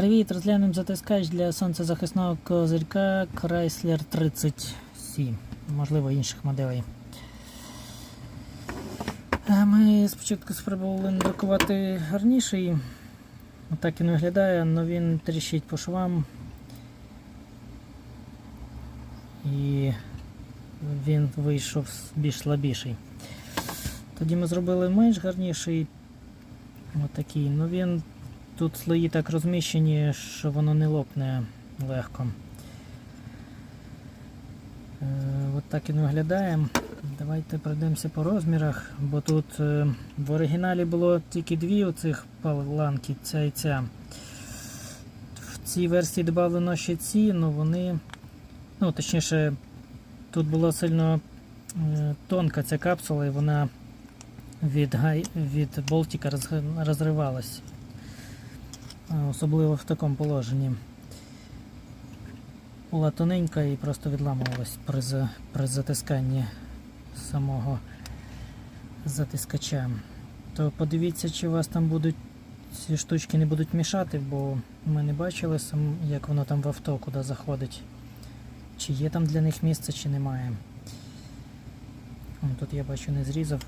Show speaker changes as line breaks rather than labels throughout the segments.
Привіт, розглянемо затискач для сонцезахисного козирька Chrysler 30C, можливо інших моделей. Е, Ми спочатку спробували надрукувати гарніший, так він виглядає, але він тріщить по швам. І він вийшов більш слабіший. Тоді ми зробили менш гарніший. Отакий. Ну він тут слої так розміщені, що воно не лопне легко. Е, от так він виглядає. Давайте пройдемося по розмірах, бо тут е, в оригіналі було тільки дві оцих паланки, ця і ця. В цій версії додано ще ці, але вони. Ну, точніше, тут була сильно е, тонка ця капсула і вона від болтика розривалась. Особливо в такому положенні. Була тоненька і просто відламувалась при, за- при затисканні самого затискача. То подивіться, чи у вас там будуть ці штучки не будуть мішати, бо ми не бачили, сам, як воно там в авто куди заходить. Чи є там для них місце, чи немає. Тут я бачу не зрізав.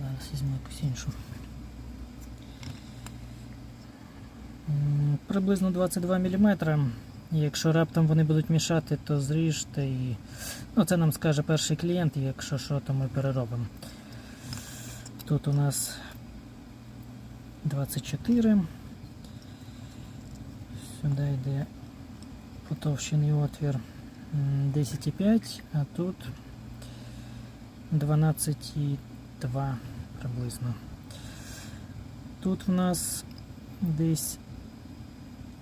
Зараз візьму якусь іншу. Приблизно 22 мм. Якщо раптом вони будуть мішати, то зріжте і. Ну, це нам скаже перший клієнт, якщо що, то ми переробимо. Тут у нас 24. Сюди йде потовщений отвір 10,5, а тут 12,2 приблизно. Тут в нас десь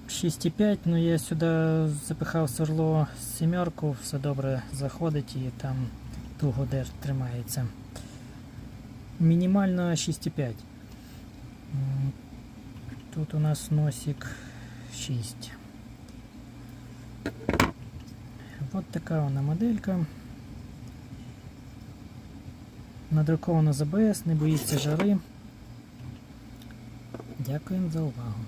6,5, але я сюди запихав сверло сімерку, все добре заходить і там туго де тримається. Мінімально 6,5. Тут у нас носик 6. От така вона моделька. Надруковано з АБС, не боїться жари. Дякуємо за увагу.